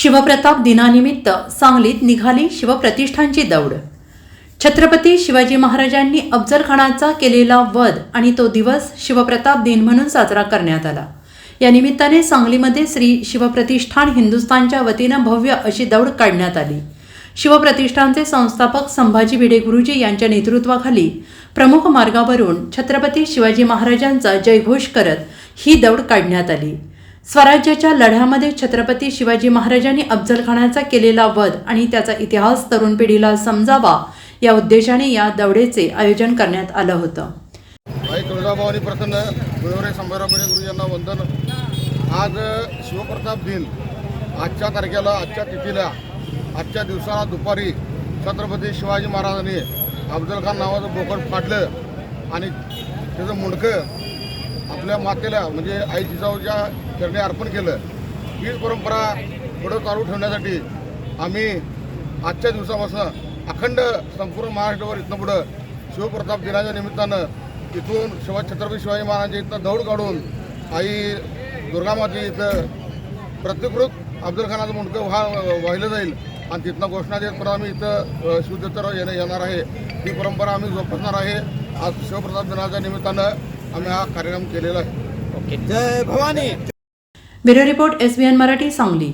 शिवप्रताप दिनानिमित्त सांगलीत निघाली शिवप्रतिष्ठानची दौड. छत्रपती शिवाजी महाराजांनी अफजलखानाचा केलेला वध आणि तो दिवस शिवप्रताप दिन म्हणून साजरा करण्यात आला. या निमित्ताने सांगलीमध्ये श्री शिवप्रतिष्ठान हिंदुस्थानच्या वतीनं भव्य अशी दौड काढण्यात आली. शिवप्रतिष्ठानचे संस्थापक संभाजी भिडे गुरुजी यांच्या नेतृत्वाखाली प्रमुख मार्गावरून छत्रपती शिवाजी महाराजांचा जयघोष करत ही दौड काढण्यात आली. स्वराज्याच्या लढ्यामध्ये छत्रपती शिवाजी महाराजांनी अफजलखानाचा केलेला वध आणि त्याचा इतिहास तरुण पिढीला समजावा या उद्देशाने या दौडेचे आयोजन करण्यात आलं होतं. भाई तुळजाभवानी प्रसन्न गुरुवरे संभाराव गुरु यांना वंदन. आज शिवप्रताप दिन. आजच्या तारखेला आजच्या तिथीला आजच्या दिवसाला दुपारी छत्रपती शिवाजी महाराजांनी अफजल खान नावाचं बोकड फाडलं आणि त्याचं मुंडकं आपल्या मातेला म्हणजे आई जिजाऊच्या चरणी अर्पण केलं हीच परंपरा पुढं चालू ठेवण्यासाठी आम्ही आजच्या दिवसापासून अखंड संपूर्ण महाराष्ट्रावर इथनं पुढं शिवप्रताप दिनाच्या निमित्तानं इथून शिवा छत्रपती शिवाजी महाराजांच्या इथनं दौड काढून आई दुर्गामाती इथं प्रतिकृत अफजल खानाचं मुंडकं व्हा वाहिलं जाईल आणि तिथनं घोषणा देत परत आम्ही इथं अ, शिवदत्तराव येणं येणार आहे. ही परंपरा आम्ही जोपासणार आहे. आज शिवप्रताप दिनाच्या निमित्तानं आम्ही हा कार्यक्रम केलेला आहे. जय Bhavani. Bureau report S Marathi Sangli.